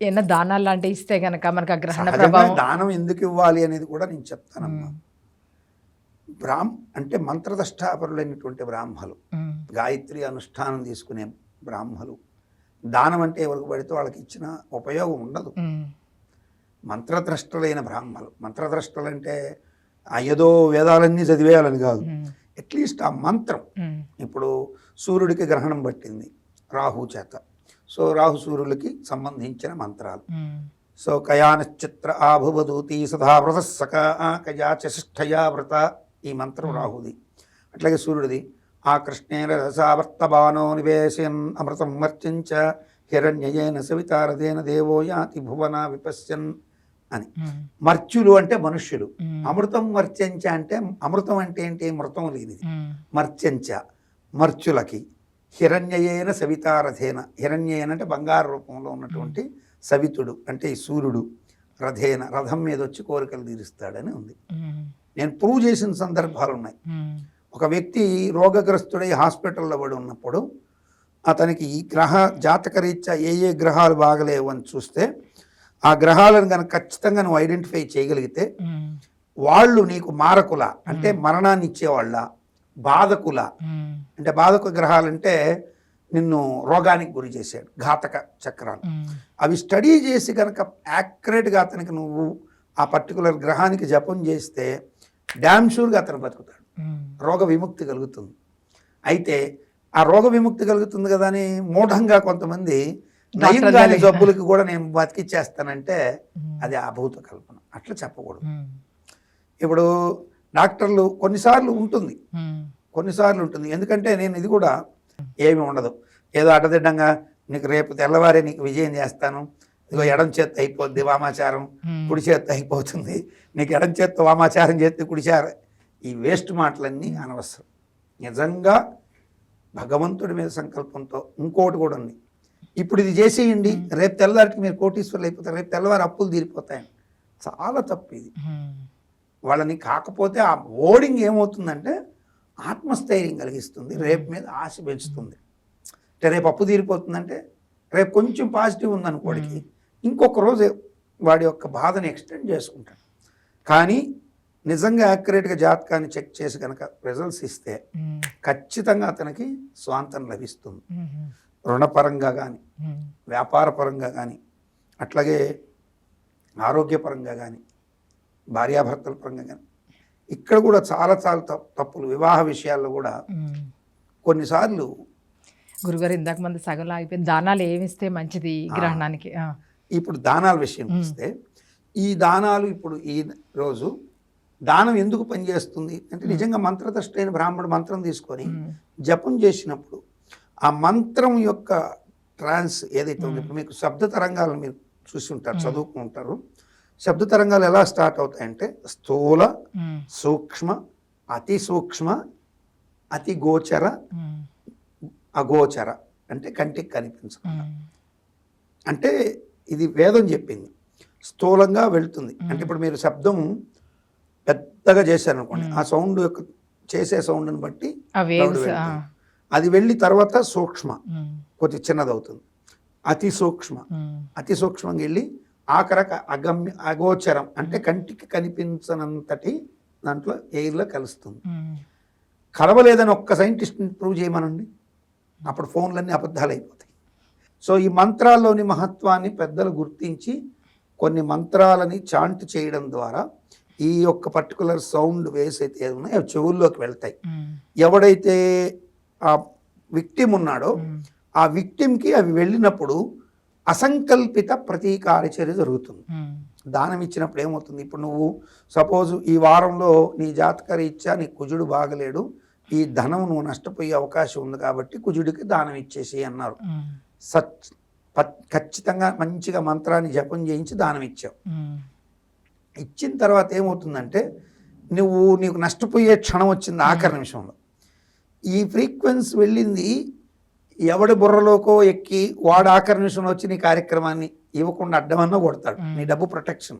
ఏమన్నా దానాలు లాంటివి ఇస్తే గనక మనకు గ్రహణ ప్రభావం దానం ఎందుకు ఇవ్వాలి అనేది కూడా నేను చెప్తానమ్మా. బ్రాహ్మ అంటే మంత్రదష్టాపరులైనటువంటి బ్రాహ్మలు గాయత్రి అనుష్ఠానం తీసుకునే బ్రాహ్మలు దానం అంటే ఎవరికి పడితే వాళ్ళకి ఇచ్చిన ఉపయోగం ఉండదు. మంత్రద్రష్టలైన బ్రాహ్మలు మంత్రద్రష్టలు అంటే ఆ ఏదో వేదాలన్నీ చదివేయాలని కాదు. అట్లీస్ట్ ఆ మంత్రం. ఇప్పుడు సూర్యుడికి గ్రహణం పట్టింది రాహు చేత. సో రాహు సూర్యులకి సంబంధించిన మంత్రాలు. సో కయానశ్చిత్ర ఆభువదూతి సదా వ్రత సక కయా వ్రత ఈ మంత్రం రాహుది. అట్లాగే సూర్యుడిది ఆ కృష్ణేన రసావర్తబానో నివేశయన్ అమృతం మర్చించ హిరణ్యయేన సవితారదేన దేవో యాతి భువన విపశ్యన్ అని. మర్త్యులు అంటే మనుష్యులు. అమృతం మర్త్యంచ అంటే అమృతం అంటే ఏంటి? మృతం లేనిది. మర్త్యంచ మర్చులకి. హిరణ్యయేన సవితారథేన. హిరణ్యయన అంటే బంగారు రూపంలో ఉన్నటువంటి సవితుడు అంటే ఈ సూర్యుడు రథేన రథం మీద వచ్చి కోరికలు తీరుస్తాడని ఉంది. నేను ప్రూవ్ చేసిన సందర్భాలు ఉన్నాయి. ఒక వ్యక్తి రోగగ్రస్తుడై హాస్పిటల్లో పడి ఉన్నప్పుడు అతనికి ఈ గ్రహ జాతకరీత్యా ఏ ఏ గ్రహాలు బాగలేవు అని చూస్తే ఆ గ్రహాలను కనుక ఖచ్చితంగా నువ్వు ఐడెంటిఫై చేయగలిగితే వాళ్ళు నీకు మారకుల అంటే మరణాన్ని ఇచ్చేవాళ్ళ బాధకుల అంటే బాధక గ్రహాలంటే నిన్ను రోగానికి గురి చేశాడు ఘాతక చక్రాలు. అవి స్టడీ చేసి కనుక యాక్యురేట్గా అతనికి నువ్వు ఆ పర్టికులర్ గ్రహానికి జపం చేస్తే డ్యామ్ షూర్గా అతను బతుకుతాడు. రోగ విముక్తి కలుగుతుంది. అయితే ఆ రోగ విముక్తి కలుగుతుంది కదా అని మూఢంగా కొంతమంది నయం కాని జబ్బులకి కూడా నేను బతికిచ్చేస్తానంటే అది అభూత కల్పన. అట్లా చెప్పకూడదు. ఇప్పుడు డాక్టర్లు కొన్నిసార్లు ఉంటుంది. కొన్నిసార్లు ఉంటుంది. ఎందుకంటే నేను ఇది కూడా ఏమి ఉండదు. ఏదో అడ్డదిడ్డంగా నీకు రేపు తెల్లవారే నీకు విజయం చేస్తాను. ఇదిగో ఎడం చేత్తో అయిపోద్ది వామాచారం కుడి చేత్తో అయిపోతుంది. నీకు ఎడం చేత్తో వామాచారం చేస్తే కుడి చార ఈ వేస్ట్ మాటలన్నీ అనవసరం. నిజంగా భగవంతుడి మీద సంకల్పంతో ఇంకోటి కూడా ఉంది. ఇప్పుడు ఇది చేసేయండి. రేపు తెల్లవారికి మీరు కోటీశ్వర్లు అయిపోతారు. రేపు తెల్లవారు అప్పులు తీరిపోతాయని. చాలా తప్పు ఇది. వాళ్ళని కాకపోతే ఆ ఓడింగ్ ఏమవుతుందంటే ఆత్మస్థైర్యం కలిగిస్తుంది రేపు మీద ఆశ పెంచుతుంది. అంటే రేపు అప్పు తీరిపోతుందంటే రేపు కొంచెం పాజిటివ్ ఉందనుకోడికి ఇంకొక రోజు వాడి యొక్క బాధని ఎక్స్టెండ్ చేసుకుంటాడు. కానీ నిజంగా యాక్యురేట్గా జాతకాన్ని చెక్ చేసి కనుక రిజల్ట్స్ ఇస్తే ఖచ్చితంగా అతనికి స్వాంతం లభిస్తుంది. రుణపరంగా కానీ వ్యాపారపరంగా కానీ అట్లాగే ఆరోగ్యపరంగా కానీ భార్యాభర్తల పరంగా కానీ. ఇక్కడ కూడా చాలా చాలా తప్పు తప్పులు వివాహ విషయాల్లో కూడా. కొన్నిసార్లు గురుగారు ఇందాక మంది సగంలో ఆగిపోయింది. దానాలు ఏమిస్తే మంచిది గ్రహణానికి? ఇప్పుడు దానాల విషయం వస్తే ఈ దానాలు ఇప్పుడు ఈ రోజు దానం ఎందుకు పనిచేస్తుంది? అంటే నిజంగా మంత్రదృష్టైన బ్రాహ్మణుడు మంత్రం తీసుకొని జపం చేసినప్పుడు ఆ మంత్రం యొక్క ట్రాన్స్ ఏదైతే ఉందో ఇప్పుడు మీకు శబ్ద తరంగాలను మీరు చూసి ఉంటారు చదువుకుంటారు. శబ్ద తరంగాలు ఎలా స్టార్ట్ అవుతాయంటే స్థూల సూక్ష్మ అతి సూక్ష్మ అతి గోచర అగోచర అంటే కంటికి కనిపించదు ఉమ్, అంటే ఇది వేదం చెప్పింది. స్థూలంగా వెళ్తుంది. అంటే ఇప్పుడు మీరు శబ్దం పెద్దగా చేశారనుకోండి ఆ సౌండ్ యొక్క చేసే సౌండ్ని బట్టి. అది వెళ్ళి తర్వాత సూక్ష్మ కొద్ది చిన్నదవుతుంది. అతి సూక్ష్మ. అతి సూక్ష్మంగా వెళ్ళి ఆఖరక అగమ్య అగోచరం అంటే కంటికి కనిపించనంతటి దాంట్లో ఎయిర్లో కలుస్తుంది. కలవలేదని ఒక్క సైంటిస్ట్ని ప్రూవ్ చేయమనండి. అప్పుడు ఫోన్లన్నీ అబద్ధాలు అయిపోతాయి సో ఈ మంత్రాల్లోని మహత్వాన్ని పెద్దలు గుర్తించి కొన్ని మంత్రాలని చాంట్ చేయడం ద్వారా ఈ యొక్క పర్టికులర్ సౌండ్ వేస్ అయితే ఉన్నాయో అవి చెవుల్లోకి వెళ్తాయి. ఎవడైతే ఆ విక్టిమ్ ఉన్నాడో ఆ విక్టిమ్కి అవి వెళ్ళినప్పుడు అసంకల్పిత ప్రతీకార చర్య జరుగుతుంది. దానం ఇచ్చినప్పుడు ఏమవుతుంది? ఇప్పుడు నువ్వు సపోజ్ ఈ వారంలో నీ జాతక రీత్యా నీ కుజుడు బాగలేడు ఈ ధనం నువ్వు నష్టపోయే అవకాశం ఉంది కాబట్టి కుజుడికి దానం ఇచ్చేసి అన్నారు సచ్ ఖచ్చితంగా మంచిగా మంత్రాన్ని జపం చేయించి దానం ఇచ్చావు ఇచ్చిన తర్వాత ఏమవుతుందంటే నువ్వు నీకు నష్టపోయే క్షణం వచ్చింది ఆఖరి నిమిషంలో. ఈ ఫ్రీక్వెన్సీ వెళ్ళింది ఎవడి బుర్రలోకో ఎక్కి వాడు నిమిషంలో వచ్చి నీ కార్యక్రమాన్ని ఇవ్వకుండా అడ్డమన్నా కొడతాడు. నీ డబ్బు ప్రొటెక్షన్.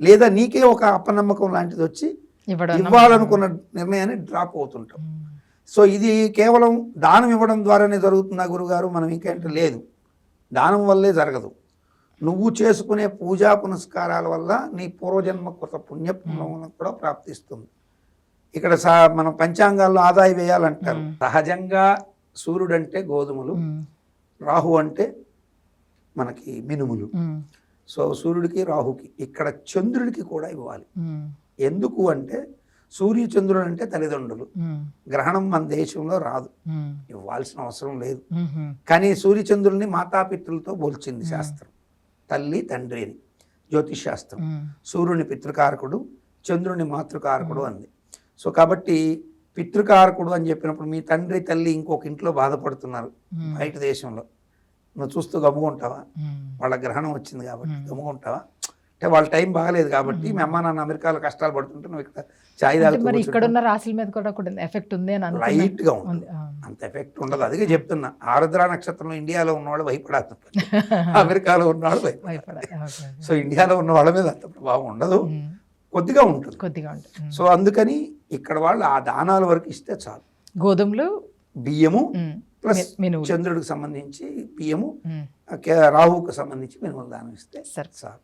లేదా నీకే ఒక అపనమ్మకం లాంటిది వచ్చి ఇవ్వాలనుకున్న నిర్ణయాన్ని డ్రాప్ అవుతుంటాం. సో ఇది కేవలం దానం ఇవ్వడం ద్వారానే జరుగుతుందా గురుగారు? మనం ఇంకేంటే లేదు. దానం వల్లే జరగదు. నువ్వు చేసుకునే పూజా పునస్కారాల వల్ల నీ పూర్వజన్మ కృత పుణ్యపుణ్యం కూడా ప్రాప్తిస్తుంది. ఇక్కడ సా మనం పంచాంగాల్లో ఆదాయ వేయాలంటారు. సహజంగా సూర్యుడు అంటే గోధుమలు రాహు అంటే మనకి మినుములు. సో సూర్యుడికి రాహుకి ఇక్కడ చంద్రుడికి కూడా ఇవ్వాలి. ఎందుకు అంటే సూర్య చంద్రుడు అంటే తల్లిదండ్రులు. గ్రహణం మన దేశంలో రాదు. ఇవ్వాల్సిన అవసరం లేదు. కానీ సూర్యచంద్రుల్ని మాతాపితృలతో పోల్చింది శాస్త్రం. తల్లి తండ్రి అని. జ్యోతిష్ శాస్త్రం. సూర్యుని పితృకారకుడు చంద్రుని మాతృకారకుడు అంది. సో కాబట్టి పితృకారకుడు అని చెప్పినప్పుడు మీ తండ్రి తల్లి ఇంకొక ఇంట్లో బాధపడుతున్నారు బయట దేశంలో. నువ్వు చూస్తూ గమ్ముకుంటావా? వాళ్ళ గ్రహణం వచ్చింది కాబట్టి మ్మ్. గమ్ముకుంటావా? అంటే వాళ్ళ టైం బాగలేదు కాబట్టి మీ అమ్మ నాన్న అమెరికాలో కష్టాలు పడుతుంటే నువ్వు ఇక్కడ మరి ఇక్కడ. ఉన్న రాశుల మీద కూడా కూడా ఎఫెక్ట్ ఉంది అని. లైట్గా ఉంది. అంత ఎఫెక్ట్ ఉండదు. అదిగే చెప్తున్నా. ఆరుద్ర నక్షత్రంలో ఇండియాలో ఉన్నవాళ్ళు భయపడాలి అమెరికాలో ఉన్నవాళ్ళు భయపడాలి. సో ఇండియాలో ఉన్న వాళ్ళ మీద అంత ప్రభావం ఉండదు. కొద్దిగా ఉంటుంది. కొద్దిగా ఉంటుంది. సో అందుకని ఇక్కడ వాళ్ళు ఆ దానాల వరకు ఇస్తే చాలు. గోధుమలు బియ్యము ప్లస్ చంద్రుడికి సంబంధించి బియ్యము ఉమ్, ఆ కే- రాహువుకు సంబంధించి మినుములు దానం ఇస్తే సరే. చాలు.